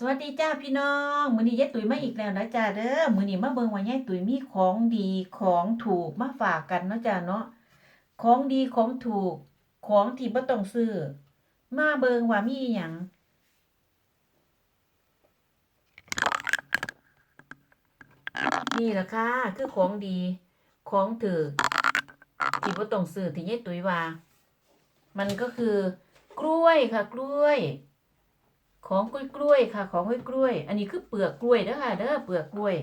สวัสดีจ้าพี่น้องมือนี้ยายตุ๋ยมาอีกแล้วนะจ้าเด้อมือนี้มาเบิ่งว่ายายตุ๋ยมีของดีของถูกมาฝากกันเนาะจ้าเนาะของดีของถูก ของที่บ่ต้องซื้อมาเบิ่งว่ามีอิหยังนี่ล่ะค่ะคือของดีของถูกที่บ่ต้องซื้อที่ยายตุ๋ยว่า มันก็คือกล้วยค่ะ กล้วย ของกล้วยกล้วยๆค่ะ ของกล้วยกล้วยๆอันนี้คือเปลือกกล้วยเด้อค่ะ เด้อเปลือกกล้วย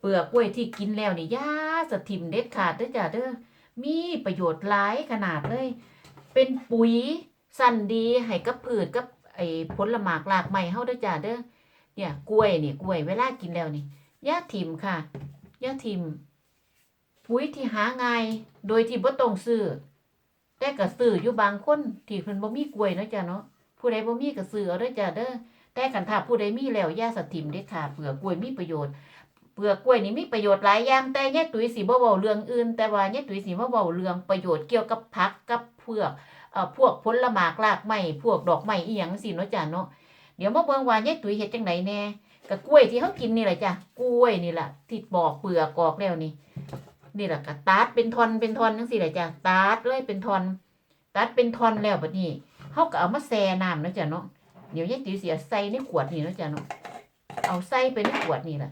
เปลือกกล้วยที่กินแล้วนี่ยาสถิมเด็ดขาดเด้อจ้าเด้อมีประโยชน์หลายขนาดเลย เป็นปุ๋ยสั่นดีให้กับพืชกับไอ้ผลหมากรากไม้เฮาเด้อจ้าเด้อเนี่ย กล้วยเนี่ยกล้วยเวลากินแล้วนี่ยาถิมค่ะยาถิมปุ๋ยที่หาง่ายโดยที่บ่ต้องซื้อแต่ก็ซื้ออยู่บางคนที่เพิ่นบ่มีกล้วยเนาะจ้าเนาะ ผู้ใดบ่มีก็ซื้อเอาเด้อจ้าเด้อแต่คันถ้าผู้ใดมีแล้วอย่าสะถิ่มเด็ดขาเปลือกกล้วยมีประโยชน์เปลือกกล้วยนี่มีประโยชน์หลายอย่างแต่ยายตุ๋ยสิบ่เว้าเรื่องอื่น แต่ว่ายายตุ๋ยสิมาเว้าเรื่องประโยชน์เกี่ยวกับผักกับเพือกเอ่อพวกผลหมากรากไม้พวกดอกไม้อีหยังสิเนาะจ้าเนาะเดี๋ยวมาเบิ่งว่ายายตุ๋ยเฮ็ดจังไดแน่ก็กล้วยที่เฮากินนี่แหละจ้ะกล้วยนี่แหละที่ปอกเปลือกออกแล้วนี่นี่แหละก็ตัดเป็นทอนเป็นทอนจังซี่แหละจ้ะตัดเลยเป็นทอนตัดเป็นทอนแล้วบัดนี้ เขาก็เอามาแช่น้ำนะจ๊ะเนาะเดี๋ยวยายติ๋วเสียใส่ในขวดนี่นะจ๊ะเนาะเอาใส่ไปในขวดนี่แหละ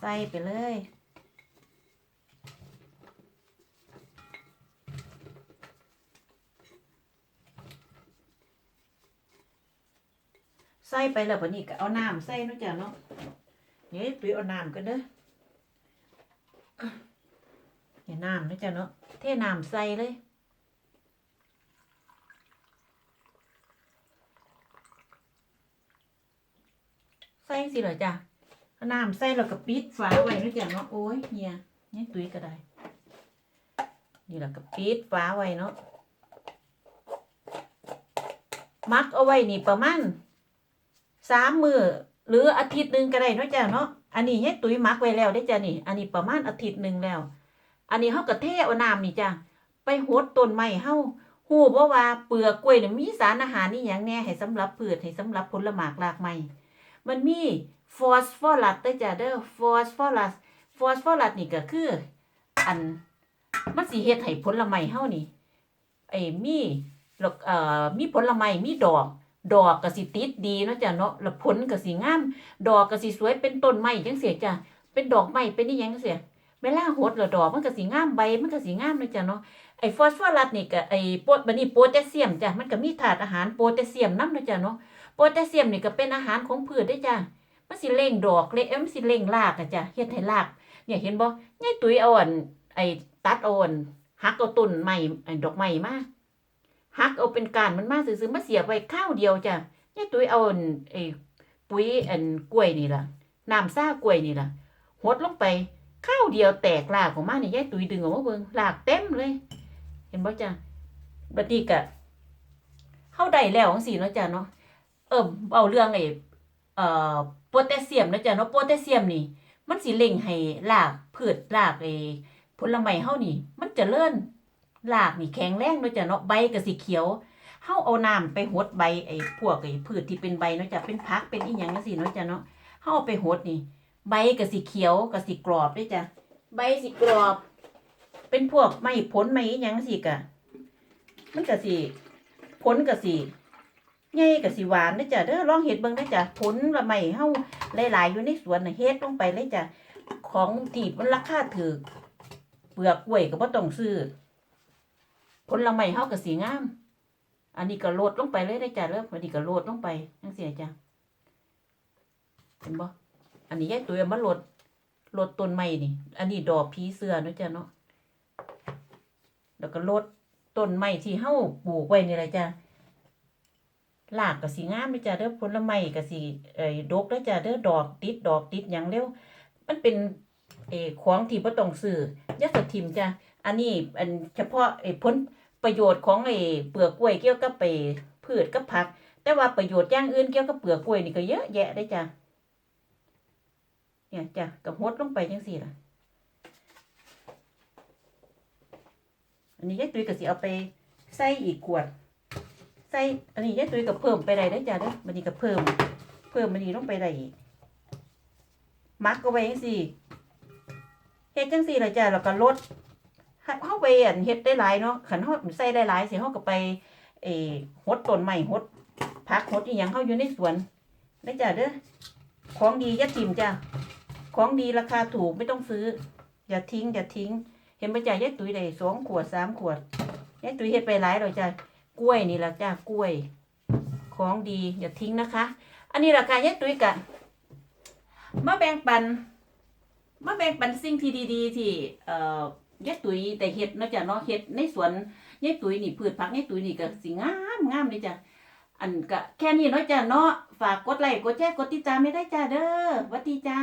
ใส่ไปเลยใส่ไปแล้วบัดนี้ก็เอาน้ำใส่นะจ๊ะเนาะเดี๋ยวยายติ๋วเอาน้ำกันเด้อเนี่ยน้ำนะจ๊ะเนาะเทน้ำใส่เลย ใสิเหรอจ้ะเอาน้ำใส่แล้วก็ปิดฝาไว้นะจ๊ะเนาะโอ้ยเนี่ยนี่ตุ้ยก็ได้นี่แหละก็ปิดฝาไว้เนาะมักเอาไว้นี่ประมาณสามมือหรืออาทิตย์หนึ่งก็ได้เนาะจ้ะเนาะอันนี้เนี่ยตุ้ยมักไว้แล้วได้จ้ะนี่ อันนี้ประมาณอาทิตย์หนึ่งแล้ว อันนี้เฮาก็เทเอาน้ำนี่จ้ะไปหดต้นไม้เฮาฮู้บ่ว่าเปลือกกล้วยเนี่ยมีสารอาหารนี่หยังแน่ให้สำหรับพืชให้สำหรับผลหมากรากไม้ มันมีฟอสฟอรัสได้จ้ะเด้อฟอสฟอรัสฟอสฟอรัสนี่ก็คือ อันมันสิเฮ็ดให้ผลไม้เฮานี่ไอ้มีแล้วเอ่อมีผลไม้มีดอกดอกก็สิติดดีเนาะจ้ะเนาะแล้วผลก็สิงาม ดอกก็สิสวยเป็นต้นไม้จังซี่จ้ะเป็นดอกไม้เป็นอีหยังจังซี่เวลาหดแล้วดอกมันก็สิงามใบมันก็สิงามเนาะจ้ะเนาะไอ้ฟอสฟอรัสนี่ก็ไอ้โพบัดนี้โพแทสเซียมจ้ะมันก็มีธาตุอาหารโพแทสเซียมนำเนาะจ้ะเนาะ โพแทสเซียมนี่ก็เป็นอาหารของพืชได้จ้ะมันสิเร่งดอกเลยเอ้ยมันสิเร่งรากอะจ้ะเฮ็ดให้ราก เนี่ยเห็นบ่ยายตุ้ยเอาอันไอ้ตัดเอาอันหักเอาต้นไม้ไอ้ดอกไม้มาหักเอาเป็นกานมันมาซื่อๆมาเสียบไว้ข้าวเดียวจ้ะยายตุ้ยเอาอันไอ้ปุ๋ยอันกล้วยนี่ล่ะน้ำซ่ากล้วยนี่ล่ะหดลงไปข้าวเดียวแตกรากออกมานี่ยายตุ้ยดึงออกมาเบิ่งรากเต็มเลย เห็นบ่จ้ะบัดนี้ก็เฮาได้แล้วจังซี่เนาะจ้ะเนาะ เอิ่มเอาเรื่องไอ้เอ่อโพแทสเซียมนะจ๊ะเนาะโพแทสเซียมนี่ มันสิเร่งให้รากพืชรากไอ้ผลไม้เฮานี่ มันเจริญรากนี่แข็งแรงเนาะจ๊ะเนาะใบก็สิเขียวเฮาเอาน้ำไปหดใบไอ้พวกไอ้พืชที่เป็นใบเนาะจ๊ะเป็นผักเป็นอีหยังจังซี่เนาะจ๊ะเนาะเฮาเอาไปหดนี่ ใบก็สิเขียวก็สิกรอบเด้จ้ะใบสิกรอบ เป็นพวกไม้ผลไม้อีหยังจังซี่ก็มันก็สิผลก็สิ ใหญ่กับสิหวานเด้จ้ะเด้อลองเฮ็ดเบิ่งเด้จ้ะผลละไม้เฮาหลายๆอยู่ในสวนน่ะเฮ็ดลงไปเลยจ้ะของที่มันราคาถูกเปลือกกล้วยก็บ่ต้องซื้อผลละไม้เฮาก็สิงาม อันนี้ก็โลดลงไปเลยเด้จ้ะเด้ออันนี้ก็โลดลงไปจังซี่จ้ะเห็นบ่อันนี้ยายตุ้ยมาโลดโลดต้นไม้นี่ อันนี้ดอกผีเสื้อเนะจ้ะเนาะแล้วก็โลดต้นไม้ที่เฮาปลูกไว้นี่แหละจ้ะ หลากก็สิงามเด้อจ้ะเด้อผลไม้ก็สิเอ้ยดกเด้จ้ะเด้อดอกติดดอกติดหยังเร็ว มันเป็นเอ่ของที่บ่ต้องซื้อยาสถิมจ้ะอันนี้อันเฉพาะไอ้ผลประโยชน์ของไอ้เปลือกกล้วยเกี่ยวกับไปพืชกับผัก แต่ว่าประโยชน์อย่างอื่นเกี่ยวกับเปลือกกล้วยนี่ก็เยอะแยะได้จ้ะเนี่ยจ้ะก็หดลงไปจังซี่ล่ะอันนี้ยายตุ้ยก็สิเอาไปใส่อีกขวด ใส่อันนี้ยายตุ้ยก็เพิ่มไปได้เด้จ้ะเด้อมันนี้ก็เพิ่ม เพิ่มมันนี้ลงไปได้อีกมักเอาไว้จังซี่เฮ็ดจังซี่ล่ะจ้ะแล้วก็ลดเฮาไปอันเฮ็ดได้หลายเนาะคันเฮาใส่ได้หลายสิเฮาก็ไปเอ่หดต้นไม้หดผักหดอีหยังเฮาอยู่ในสวนได้จ้ะเด้อของดีอย่าทิ่มจ้ะของดีราคาถูกไม่ต้องซื้อ อย่าทิ้งอย่าทิ้ง เห็นบ่จ้ะยายตุ้ยได้สองขวดสามขวดยายตุ้ยเฮ็ดไปหลายแล้วจ้ะ กล้วยนี่ละจ้ะกล้วย ของดีอย่าทิ้งนะคะ อันนี้ราคายายตุ้ยกะมาแบ่งปันมาแบ่งปันสิ่งที่ดีๆ ที่เอ่อยายตุ้ยแต่เฮ็ดนะจ้ะเนาะเฮ็ดในสวนยายตุ้ยนี่พืชผักยายตุ้ยนี่ก็สิงามงามเลยจ้ะอันก็แค่นี้เนาะจ้ะเนาะฝากกดไลค์กดแชร์กดติดตามไม่ได้จ้ะเด้อวัดดีจ้า